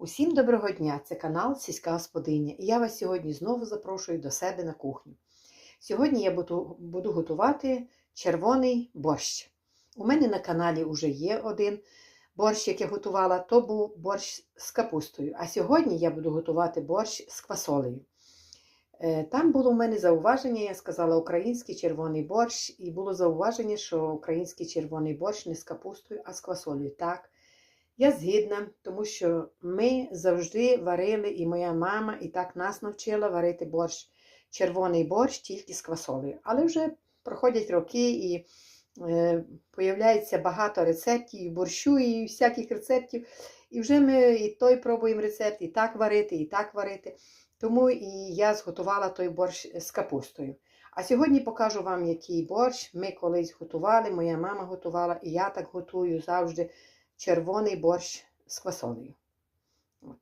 Усім доброго дня! Це канал Сільська Господиня і я вас сьогодні знову запрошую до себе на кухню. Сьогодні я буду, буду готувати червоний борщ. У мене на каналі вже є один борщ, який я готувала, то був борщ з капустою. А сьогодні я буду готувати борщ з квасолею. Е, Там було у мене зауваження, я сказала український червоний борщ, і було зауваження, що український червоний борщ не з капустою, а з квасолею. Так, я згідна, тому що ми завжди варили, і моя мама і так нас навчила варити борщ, червоний борщ тільки з квасолею. Але вже проходять роки і е, появляється багато рецептів, і борщу, і всяких рецептів. І вже ми і той пробуємо рецепт, і так варити, і так варити. Тому і я зготувала той борщ з капустою. А сьогодні покажу вам, який борщ ми колись готували, моя мама готувала, і я так готую завжди червоний борщ з квасолею. От.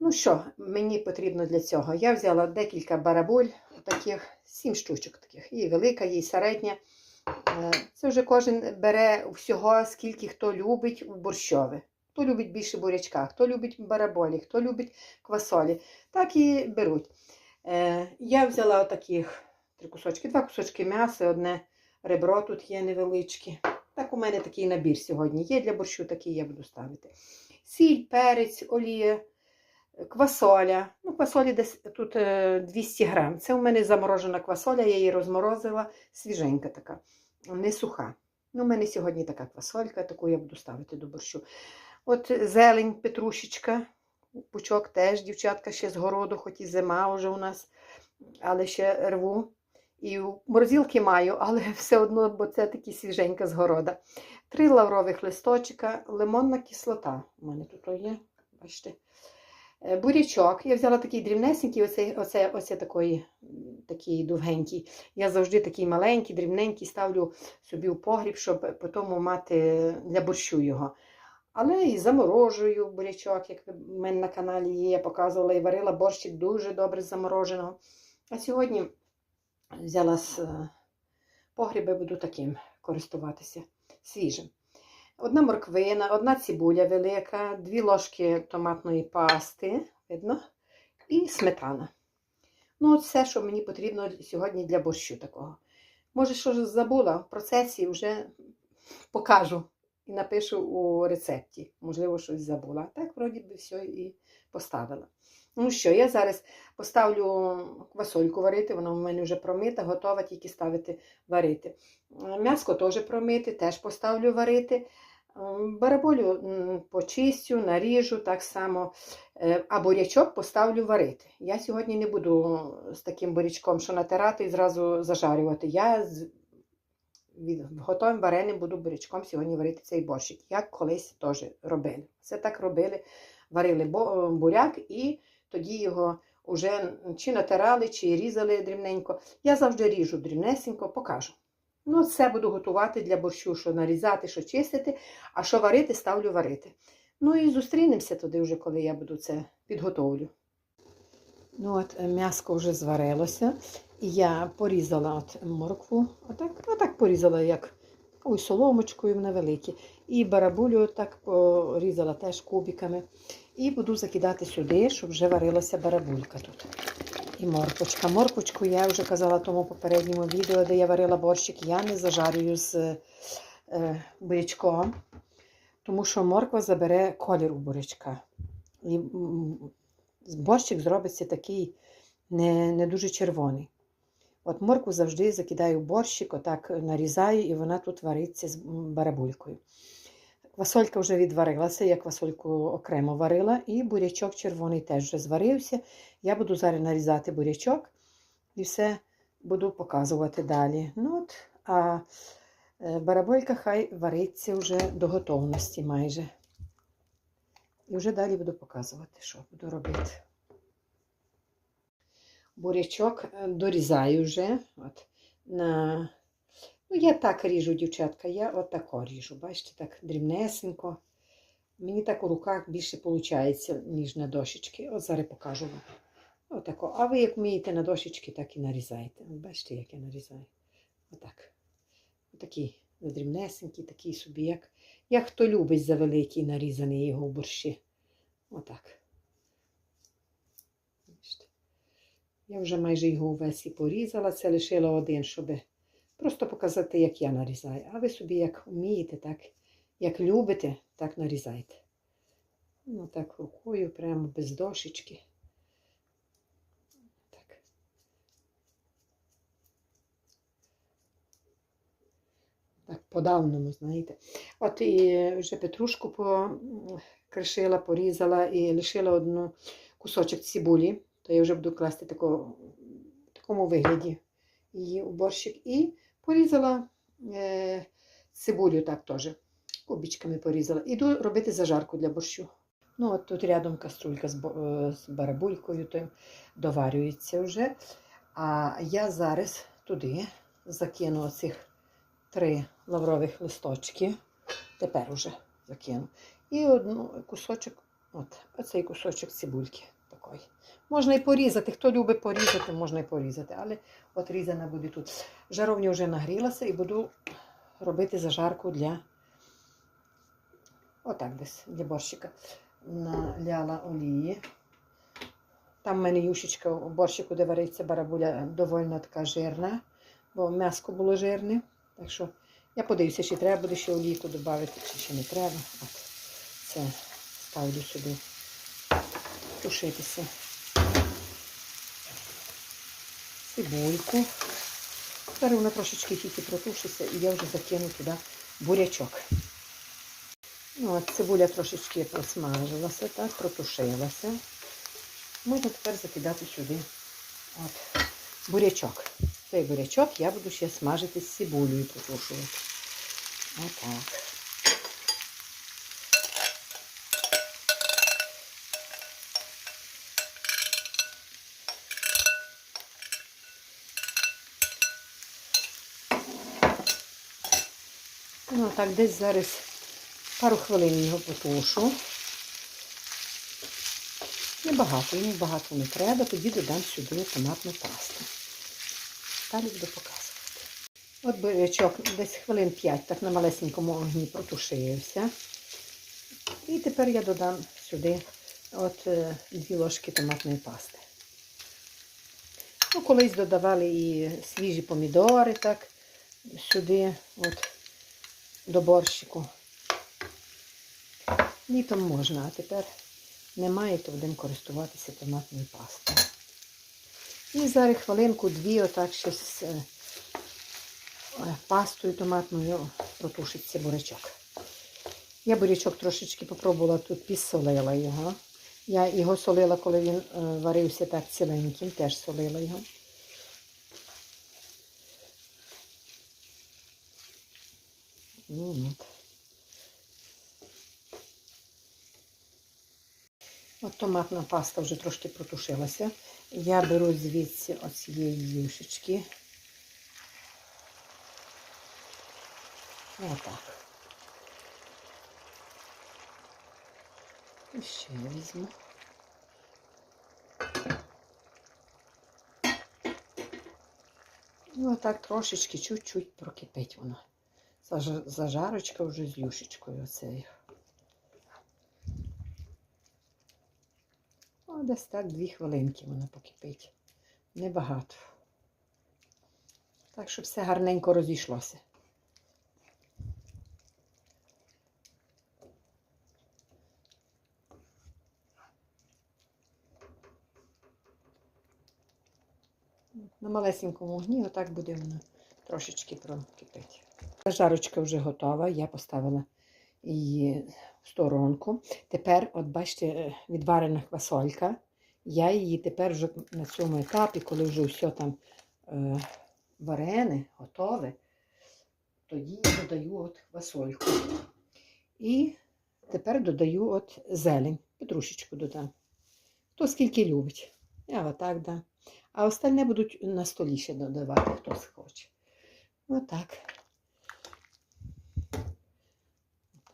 Ну що, мені потрібно для цього? Я взяла декілька барабуль, таких, сім штучок таких. І велика, і середня. Е, Це вже кожен бере всього, скільки хто любить борщове. Хто любить більше бурячка, хто любить бараболі, хто любить квасолі. Так і беруть. Е, Я взяла таких три кусочки, два кусочки м'яса, одне ребро тут є невеличке. Так, у мене такий набір сьогодні є. Для борщу такий я буду ставити. Сіль, перець, олія, квасоля. Ну, квасолі десь тут е, 200 грам. Це у мене заморожена квасоля, я її розморозила, свіженька така, не суха. Ну, у мене сьогодні така квасолька, таку я буду ставити до борщу. От зелень, петрушечка, пучок теж, дівчатка, ще з городу, хоч і зима вже у нас, але ще рву. І в морозилки маю, але все одно, бо це такі свіженька з города. Три лаврових листочка, лимонна кислота. У мене тут є, бачите. Е, Бурячок. Я взяла такий дрібнесенький, оцей, оце, оце такий, такий довгенький. Я завжди такий маленький, дрібненький ставлю собі в погріб, щоб потім мати для борщу його. Але і заморожую бурячок, як в мене на каналі є, я показувала і варила борщик дуже добре замороженого. А сьогодні взяла з е, погріба буду таким користуватися свіжим. Одна морквина, одна цибуля велика, дві ложки томатної пасти, видно, і сметана. Ну, от все, що мені потрібно сьогодні для борщу такого. Може, що забула, в процесі вже покажу і напишу у рецепті. Можливо, щось забула. Так, вроді би, все і поставила. Ну що, я зараз поставлю квасольку варити, вона в мене вже промита, готова тільки ставити варити. М'яско теж промити, теж поставлю варити. Бараболю почистю, наріжу так само, Е, а бурячок поставлю варити. Я сьогодні не буду з таким бурячком, що натирати і зразу зажарювати. Я з готовим вареним буду бурячком сьогодні варити цей борщик, як колись теж робили. Все так робили, варили буряк і тоді його вже чи натирали, чи різали дрібненько. Я завжди ріжу дрібнесенько, покажу. Ну, це буду готувати для борщу, що нарізати, що чистити, а що варити, ставлю варити. Ну і зустрінемося туди вже, коли я буду це підготовлю. Ну от м'яско вже зварилося. І я порізала от моркву, отак, отак порізала, як ой, соломочкою невеликі. І барабулю так порізала теж кубиками. І буду закидати сюди, щоб вже варилася барабулька тут. І морквочка. Морквочку я вже казала в тому попередньому відео, де я варила борщик, я не зажарюю з е, бурячком, тому що морква забере колір у бурячка. І борщик зробиться такий не, не дуже червоний. От моркву завжди закидаю борщик, отак нарізаю, і вона тут вариться з барабулькою. Квасолька вже відварилася, я квасольку окремо варила, і бурячок червоний теж вже зварився. Я буду зараз нарізати бурячок і все буду показувати далі. Ну от, А бараболька хай вариться вже до готовності майже. І вже далі буду показувати, що буду робити. Бурячок дорізаю вже. От, на... Ну, я так ріжу, дівчатка, я отако ріжу. Бачите, так дрібнесенько. Мені так у руках більше виходить, ніж на дощечки. От зараз покажу вам. Отако. А ви як вмієте на дощечки, так і нарізаєте. Бачите, як я нарізаю. Отак. Отакий дрібнесенький, такий собі, як як хто любить за великий нарізаний його борщі. Отак. Я вже майже його увесь і порізала, це лишила один, щоб просто показати, як я нарізаю. А ви собі як вмієте, так, як любите, так нарізайте. Ну, так рукою, прямо без дошечки. Так. Так, по-давному, знаєте. От і вже петрушку покришила, порізала і лишила одну кусочок цибулі. То я вже буду класти тако, в такому вигляді її у борщик. І порізала е, цибулю так теж. Кубічками порізала. Іду робити зажарку для борщу. Ну, от тут рядом каструлька з, е, з барабулькою, то доварюється вже. А я зараз туди закину оцих три лаврових листочки. Тепер уже закину. І одну кусочок, от, оцей кусочок цибульки такої. Можна і порізати. Хто любить порізати, можна і порізати. Але от різана буде тут. Жаровня вже нагрілася і буду робити зажарку для отак десь для борщика. Наляла олії. Там в мене юшечка у борщику, де вариться барабуля, довольно така жирна, бо м'яско було жирне. Так що я подивлюся, чи треба буде ще олійку додати, чи ще не треба. От це ставлю сюди тушитися. Цибульку. Зараз вона трошечки тільки протушиться і я вже закину туди бурячок. Ну, от цибуля трошечки просмажилася, так, протушилася. Можна тепер закидати сюди от, бурячок. Цей бурячок я буду ще смажити з цибулею протушувати. Отак. Ну, так, десь зараз пару хвилин його потушу. Небагато, йому багато не треба, тоді додам сюди томатну пасту. Далі буду показувати. От бурячок десь хвилин 5 так на малесенькому огні протушився. І тепер я додам сюди от е, дві ложки томатної пасти. Ну, колись додавали і свіжі помідори так сюди, от, до борщику. Літом можна, а тепер немає, то будемо користуватися томатною пастою. І зараз хвилинку-дві отак е, е, пастою томатною протушиться бурячок. Я бурячок трошечки попробувала тут підсолила його. Я його солила, коли він е, варився так ціленьким, теж солила його. Ну, от. От томатна паста вже трошки протушилася. Я беру звідси оцієї юшечки. Отак. І ще візьму. І отак трошечки, чуть-чуть прокипить воно. Зажарочка вже з юшечкою оцею. О, десь так дві хвилинки воно покипить. Небагато. Так, щоб все гарненько розійшлося. На малесенькому огні отак буде воно трошечки прокипить. Жарочка вже готова, я поставила її в сторонку. Тепер, от бачите, е, відварена квасолька. Я її тепер вже на цьому етапі, коли вже все там е, варене, готове, тоді я додаю от квасольку. І тепер додаю от зелень. Петрушечку додам. Хто скільки любить. Я отак дам. А остальне будуть на столі ще додавати, хто схоче. Отак.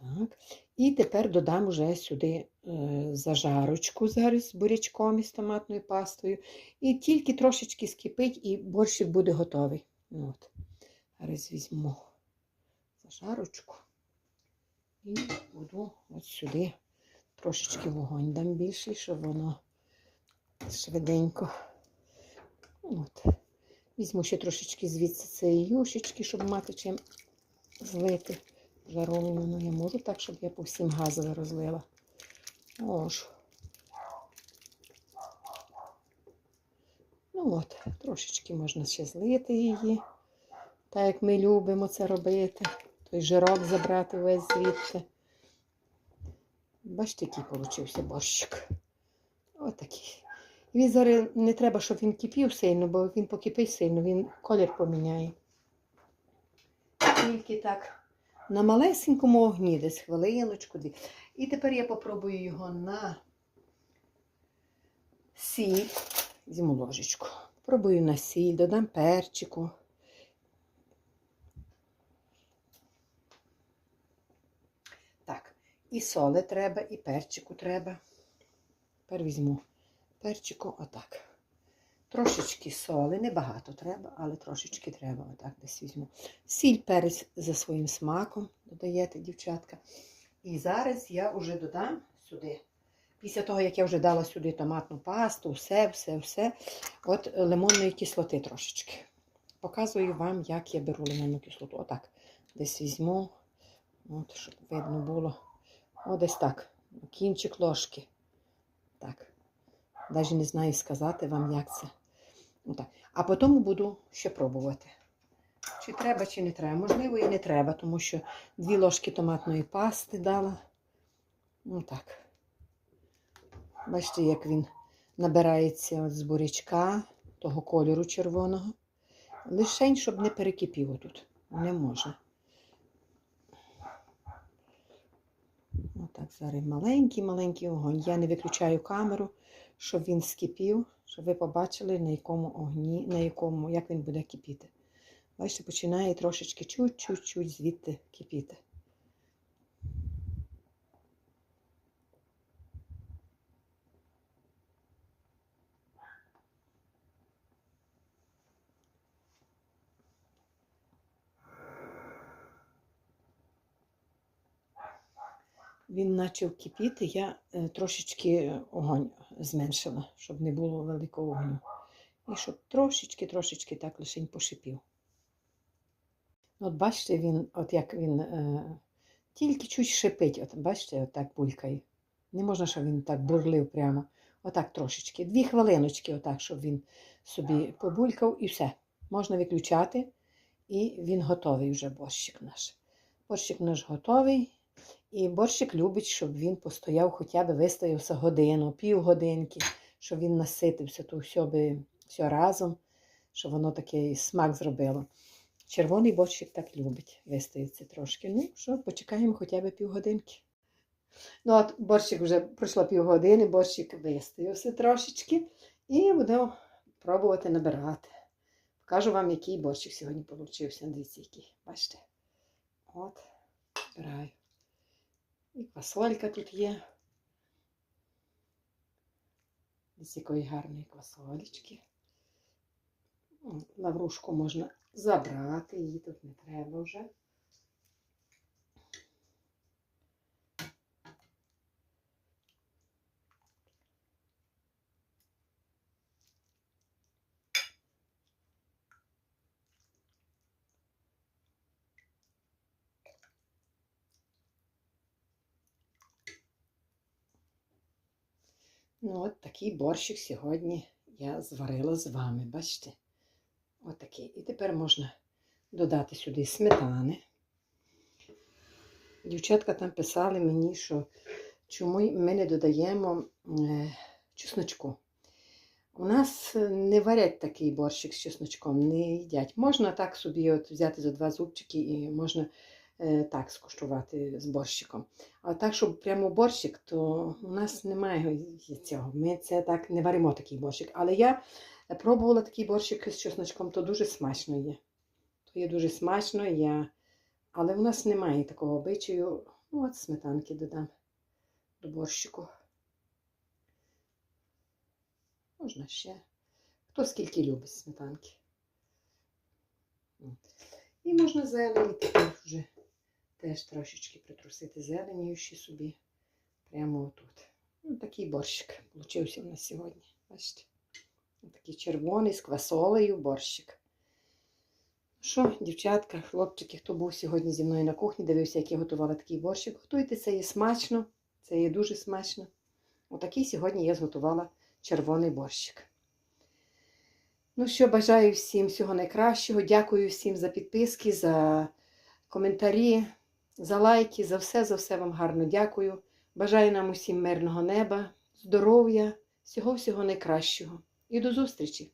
Так. І тепер додам вже сюди е, зажарочку зараз з бурячком і з томатною пастою. І тільки трошечки скипить, і борщик буде готовий. Ну, От. Зараз візьму зажарочку і буду от сюди Трошечки вогонь дам більший, щоб воно швиденько. От. Візьму ще трошечки звідси цієї юшечки, щоб мати чим злити жаровину. Ну, я можу так, щоб я по всім газове розлила. Можу. Ну от, трошечки можна ще злити її, так як ми любимо це робити. Той жирок забрати весь звідти. Бачите, який получився борщик. Отакий. Він зараз не треба, щоб він кипів сильно, бо він покипить сильно, він колір поміняє. Тільки так на малесенькому огні, десь хвилиночку, дві. І тепер я попробую його на сіль. Візьму ложечку. Пробую на сіль, додам перчику. Так, і соли треба, і перчику треба. Тепер візьму перчику отак. Трошечки соли, небагато треба, але трошечки треба. Отак десь візьму. Сіль, перець за своїм смаком додаєте, дівчатка. І зараз я вже додам сюди. Після того, як я вже дала сюди томатну пасту, все, все, все. От лимонної кислоти трошечки. Показую вам, як я беру лимонну кислоту. Отак. Десь візьму, от, щоб видно було. О, десь так. Кінчик ложки. Так. Навіть не знаю сказати вам, як це. Отак. А потім буду ще пробувати. Чи треба, чи не треба. Можливо, і не треба, тому що дві ложки томатної пасти дала. Отак. Бачите, як він набирається з бурячка, того кольору червоного. Лишень, щоб не перекипів отут. Не може. Отак, зараз маленький-маленький огонь. Я не виключаю камеру, щоб він скипів, щоб ви побачили, на якому огні, на якому, як він буде кипіти. Бачите, починає трошечки чуть-чуть звідти кипіти. Він почав кипіти, я е, трошечки огонь зменшила, щоб не було великого вогню. І щоб трошечки-трошечки так лишень пошипів. От бачите, він, от як він е, тільки чуть шипить, от бачите, от так булькає. Не можна, щоб він так бурлив прямо. Отак трошечки. Дві хвилиночки, отак, щоб він собі побулькав і все. Можна виключати. І він готовий вже борщик наш. Борщик наш готовий. І борщик любить, щоб він постояв, хоча б вистоявся годину, півгодинки, щоб він наситився, то все, би, все разом, щоб воно такий смак зробило. Червоний борщик так любить, вистоїться трошки. Ну, що, почекаємо хоча б півгодинки. Ну, от борщик вже пройшло півгодини, борщик вистоявся трошечки. І будемо пробувати набирати. Покажу вам, який борщик сьогодні получився. Дивіться, який. Бачите? От, збираю. І квасолька тут є. Ось якої гарної квасолечки. Лаврушку можна забрати, її тут не треба вже. Ну, от такий борщик сьогодні я зварила з вами, бачите? От такий. І тепер можна додати сюди сметани. Дівчатка там писали мені, що чому ми не додаємо е, чесночку. У нас не варять такий борщик з чесночком, не їдять. Можна так собі от взяти за два зубчики і можна е, так скуштувати з борщиком. А так, щоб прямо борщик, то у нас немає цього. Ми це так не варимо такий борщик. Але я пробувала такий борщик з чесночком, то дуже смачно є. То є дуже смачно, я... але в нас немає такого обичаю. Ну, от сметанки додам до борщику. Можна ще. Хто скільки любить сметанки. І можна зелені тепер вже теж трошечки притрусити зеленію ще собі Прямо отут. Ну, такий борщик получився у нас сьогодні. Бачите? Такий червоний з квасолею борщик. Що, дівчатка, хлопчики, хто був сьогодні зі мною на кухні, дивився, як я готувала такий борщик. Готуйте, це є смачно, це є дуже смачно. Отакий сьогодні я зготувала червоний борщик. Ну що, бажаю всім всього найкращого. Дякую всім за підписки, за коментарі, за лайки, за все, за все вам гарно дякую. Бажаю нам усім мирного неба, здоров'я, всього-всього найкращого. І до зустрічі!